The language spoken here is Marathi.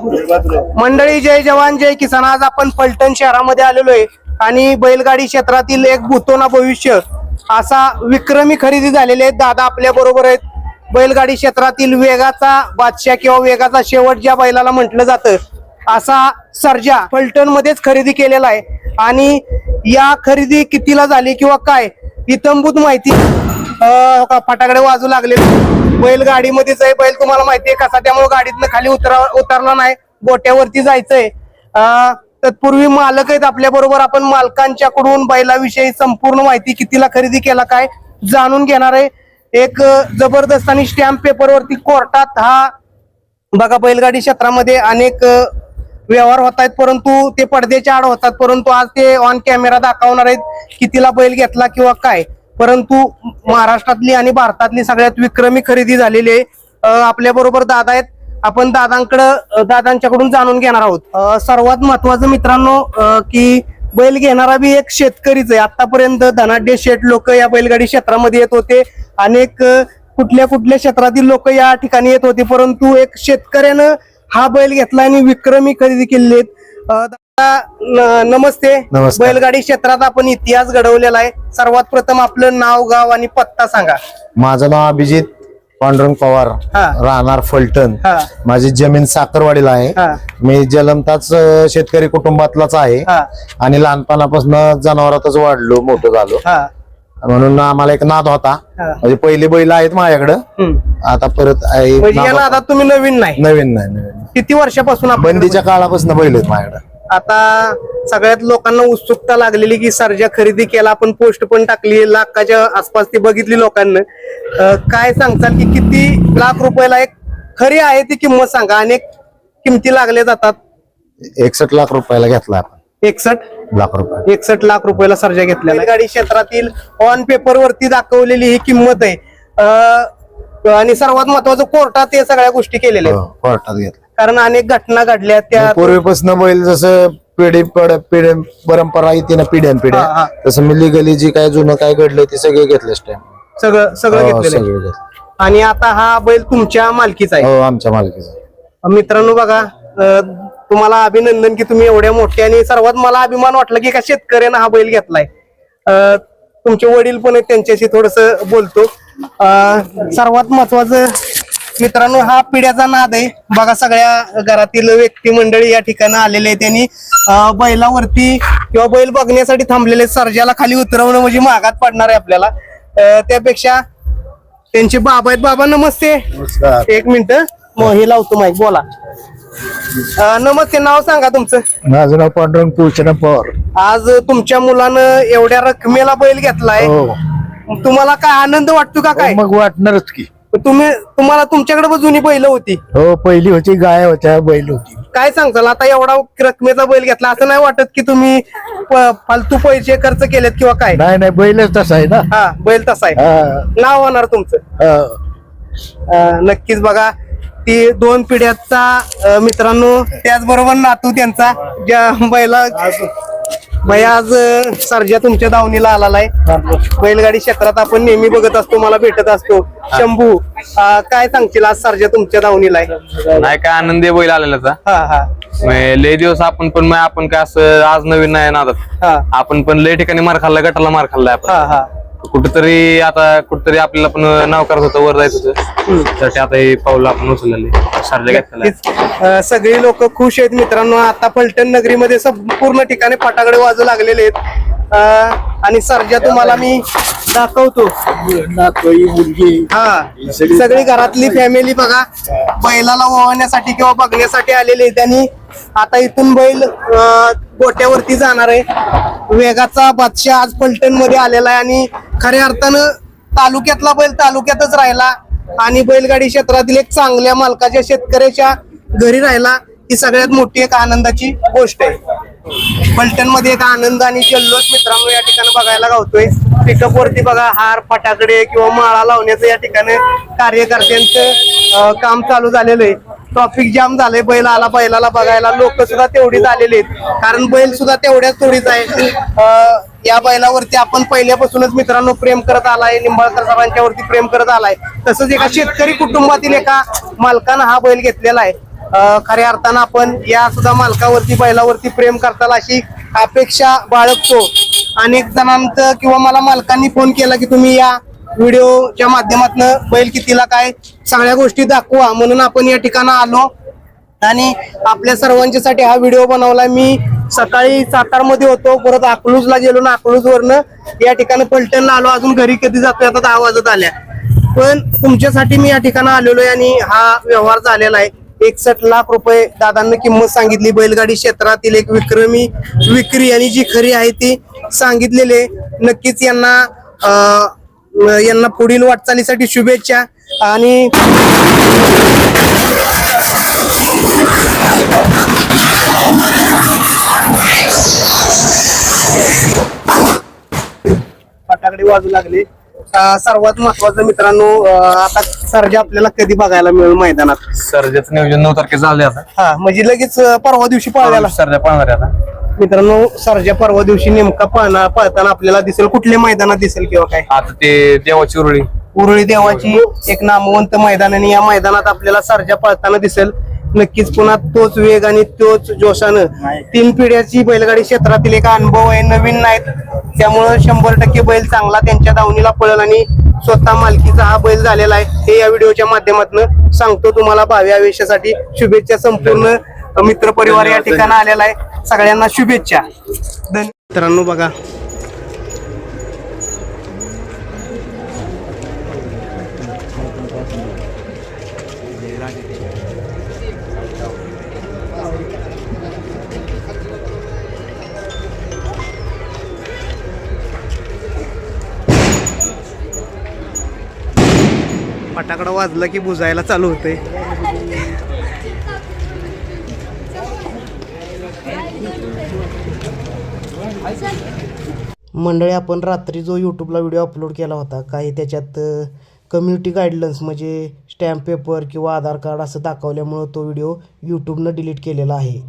मंडळी जय जवान जय किसान. आज आपण पलटण शहरामध्ये आलेलो आहे आणि बैलगाडी क्षेत्रातील एक भूतोना भविष्य असा विक्रमी खरेदी झालेले आहेत. दादा आपल्या बरोबर आहेत. बैलगाडी क्षेत्रातील वेगाचा बादशाह किंवा वेगाचा शेवट ज्या बैलाला म्हटलं जातं असा सर्जा फलटण मध्येच खरेदी केलेला आहे. आणि या खरेदी कितीला झाली किंवा काय इतंभूत माहिती हो, हो फटाकडे वाजू लागले बैल गाडीमध्येच आहे बैल तुम्हाला माहिती आहे कसा? त्यामुळे गाडीतनं खाली उतरा उतरला नाही. गोट्यावरती जायचंय. तत्पूर्वी मालक आहेत आपल्या बरोबर. आपण मालकांच्याकडून बैलाविषयी संपूर्ण माहिती कितीला खरेदी केला काय जाणून घेणार आहे. एक जबरदस्त आणि स्टॅम्प पेपरवरती कोर्टात हा बघा बैलगाडी क्षेत्रामध्ये अनेक व्यवहार होत आहेत. परंतु ते पडद्याच्या आड होतात. परंतु आज ते ऑन कॅमेरा दाखवणार आहेत कितीला बैल घेतला किंवा काय. परंतु महाराष्ट्रातली आणि भारतातली सगळ्यात विक्रमी खरेदी झालेली आहे. आपल्या बरोबर दादा आहेत. आपण दादांकडं दादांच्याकडून जाणून घेणार आहोत. सर्वात महत्वाचं मित्रांनो की बैल घेणारा बी एक शेतकरीच आहे. आतापर्यंत धनाढ्य शेठ लोक या बैलगाडी क्षेत्रामध्ये येत होते. अनेक कुठल्या कुठल्या क्षेत्रातील लोक या ठिकाणी येत होते. परंतु एक शेतकऱ्यानं हा बैल घेतला आणि विक्रमी खरेदी केलेली आहेत. दादा, नमस्ते. नमस्कार. बैलगाडी क्षेत्रात आपण इतिहास घडवलेला आहे. सर्वात प्रथम आपलं नाव गाव आणि पत्ता सांगा. माझं नाव अभिजित पांडुरंग पवार हा. राहणार फलटण. हा. माझी जमीन साखरवाडीला आहे. हा. मी जलमताच अं, शेतकरी कुटुंबातलाच आहे. हा. आणि लहानपणापासून जनावरातच वाढलो मोठं झालो. हा. म्हणून आम्हाला एक नाद होता. हा. म्हणजे पहिली बैल आहेत माझ्याकडं. हम्म. आता परत आहे म्हणजे या नाद होता. नादात तुम्ही नवीन नाही. नवीन नाही नवीन किती वर्षापासून आपण बंदीच्या काळापासून बैल आहेत माझ्याकडं. आता सगळ्यात लोकांना उत्सुकता लागलेली की सर्जा खरेदी केला आपण पोस्ट पण टाकली लाखाच्या आसपास ती बघितली लोकांना. अं, काय सांगताल की किती लाख रुपयाला एक खरी आहे ती किंमत सांगा अनेक किमती लागल्या जातात? एकसष्ट लाख रुपयाला घेतला आपण. एकसष्ट लाख रुपये. एकसष्ट लाख रुपयाला सर्जा घेतलेला गाडी क्षेत्रातील ऑन पेपर वरती दाखवलेली ही किंमत आहे. आणि सर्वात महत्वाचं कोर्टात हे सगळ्या गोष्टी केलेल्या आहेत. हो, कोर्टात घेतला कारण अनेक घटना घडल्या त्या पूर्वीपासून बैल जसं पिढी पड पिढी परंपरा येते ना पिढ्यान हा, पिढ्या. हा. तसं मी लिगली जी काय जुनं काय घडलंय ते सगळे घेतलेच टाइम सगळं सगळं घेतलेलं घेतले. आणि आता हा बैल तुमच्या मालकीचा आहे. हो आमच्या मालकीचा मित्रांनो बघा तुम्हाला अभिनंदन की तुम्ही एवढ्या मोठे आणि सर्वात मला अभिमान वाटला की एका शेतकऱ्यानं हा बैल घेतलाय. तुमचे वडील पण आहेत त्यांच्याशी थोडस बोलतो. सर्वात महत्वाचं मित्रांनो हा पिढ्याचा नाद आहे. बघा सगळ्या घरातील व्यक्ती मंडळी या ठिकाणी आलेले आहेत त्यांनी बैलावरती किंवा बैल बघण्यासाठी थांबलेले. सर्जाला खाली उतरवणं म्हणजे महागात पडणार आहे आपल्याला. त्यापेक्षा त्यांचे बाबा आहेत. बाबा नमस्ते. एक मिनिट. मग हे लावतो माईक बोला. अं, नमस्ते नाव सांगा तुमचं. माझं नाव पांडुरंग तुळशीराम पवार. आज तुमच्या मुलानं एवढ्या रकमेला बैल घेतलाय. हो. तुम्हाला काय आनंद वाटतो का काय? मग वाटणारच की. तुम्ही तुम्हाला तुमच्याकडे पण जुनी बैल होती. हो पहिली होती गाय होत्या बैल होती. काय सांगताल? आता एवढा रकमेचा बैल घेतला असं नाही वाटत की तुम्ही प- फालतू पैसे खर्च केलेत किंवा काय? नाही नाही बैलच तसा आहे ना. हा बैल तसा आहे. हा, नाव होणार तुमचं. हा. अं, नक्कीच बघा. ती दोन पिढ्याचा मित्रांनो त्याचबरोबर नातू त्यांचा ज्या बैला भैया आज सर्जा तुमच्या दावणीला आलेला आहे. बैलगाडी क्षेत्रात आपण नेहमी बघत असतो मला भेटत असतो. शंभू काय सांगशील आज सर्जा तुमच्या दावणीला आहे? नाही काय आनंदी बैल आलेलाचा हा हा. लय दिवस आपण पण आपण काय असं आज नवीन नाही नादात. आपण पण लय ठिकाणी मार खाल्ला गटाला मार खाल्लाय आपण. हा हा. कुठेतरी आता कुठेतरी आपल्याला पण नाव करत होतं वर जायचं होतं. त्यासाठी आता हे पाऊल आपण उचललेले. घेतलेलं. अं, सगळी लोक खुश आहेत मित्रांनो. आता फलटण नगरीमध्ये संपूर्ण ठिकाणी फटाकडे वाजू लागलेले आहेत. अं, आणि सर्जा तुम्हाला मी दाखवतो. हा सगळी घरातली फॅमिली बघा. बैलाला ओवण्यासाठी किंवा बघण्यासाठी आलेली आहे. त्यांनी आता इथून बैल गोट्यावरती जाणार आहे. वेगाचा बादशाह आज पलटणमध्ये आलेला आहे आणि खऱ्या अर्थानं तालुक्यातला बैल तालुक्यातच राहिला आणि बैलगाडी क्षेत्रातील एक चांगल्या मालकाच्या शेतकऱ्याच्या घरी राहिला. ही सगळ्यात मोठी एक आनंदाची गोष्ट आहे. पलटणमध्ये एक आनंद आणि जल्लोष मित्रांनो या ठिकाणी बघायला गावतोय. पिकअप वरती बघा हार फटाकडे किंवा माळा लावण्याचं या ठिकाणी कार्यकर्त्यांचं काम चालू झालेलं आहे. ट्रॉफिक जाम झालंय बैल आला बैलाला बघायला. लोक सुद्धा तेवढीच आलेले आहेत. कारण बैल सुद्धा तेवढ्याच थोडीच आहे. या बैलावरती आपण पहिल्यापासूनच मित्रांनो प्रेम करत आलाय. निंबाळकर सरांच्या वरती प्रेम करत आलाय. तसंच एका शेतकरी कुटुंबातील एका मालकानं हा बैल घेतलेला आहे. खऱ्या अर्थानं आपण या सुद्धा मालकावरती बैलावरती प्रेम करताल अशी अपेक्षा बाळगतो. अनेक जणांचं किंवा मला मालकांनी फोन केला की तुम्ही या व्हिडिओच्या माध्यमातून बैल कितीला काय सगळ्या गोष्टी दाखवा म्हणून आपण या ठिकाणी आलो. आणि आपल्या सर्वांच्यासाठी हा व्हिडिओ बनवला. मी सकाळी सातारमध्ये होतो परत अकलूजला गेलो ना अकलूज वरनं या ठिकाणी पलटणला आलो. अजून घरी कधी जातोय आता दहा वाजत आल्या. पण तुमच्यासाठी मी या ठिकाणी आलेलो आहे आणि हा व्यवहार झालेला आहे. एकसठ लाख रुपये दादांनी किंमत सांगितली. बैलगाडी क्षेत्रातील एक विक्रमी विक्री आणि जी खरी आहे ती सांगितलेले नक्कीच यांना यांना पुढील वाटचालीसाठी शुभेच्छा आणि फटाकडे वाजू लागले. सर्वात महत्वाचं मित्रांनो आता सर्जा आपल्याला कधी बघायला मिळेल मैदानात? सर्जाचं नियोजन नऊ तारखेला झाले आता. हा म्हणजे लगेच परवा दिवशी पळायला? सर्जा पाहणार आहे आता. मित्रांनो सर्जा परवा दिवशी नेमका पळणार पळताना आपल्याला दिसेल कुठल्या मैदानात दिसेल किंवा काय? आता ते देवाची उरळी. उरळी देवाची एक नामवंत मैदान आणि या मैदानात आपल्याला सर्जा पळताना दिसेल. नक्कीच पुन्हा तोच वेग आणि तोच जोशानं. तीन पिढ्याची बैलगाडी क्षेत्रातील एक अनुभव आहे. नवीन नाहीत. त्यामुळं शंभर टक्के बैल चांगला त्यांच्या दावणीला पळेल आणि स्वतः मालकीचा हा बैल झालेला आहे. हे या व्हिडिओच्या माध्यमातून सांगतो तुम्हाला भावी आयुष्यासाठी. शुभेच्छा संपूर्ण मित्र परिवार या ठिकाणी आलेला आहे. सगळ्यांना शुभेच्छा. मित्रांनो बघा फटाकडा वाजला की बुजायला चालू होते. मंडळी आपण रात्री जो यूट्यूबला व्हिडिओ अपलोड केला होता काही त्याच्यात कम्युनिटी गाईडलाईन्स म्हणजे स्टॅम्प पेपर किंवा आधार कार्ड असं दाखवल्यामुळं तो व्हिडिओ यूट्यूबनं डिलीट केलेला आहे.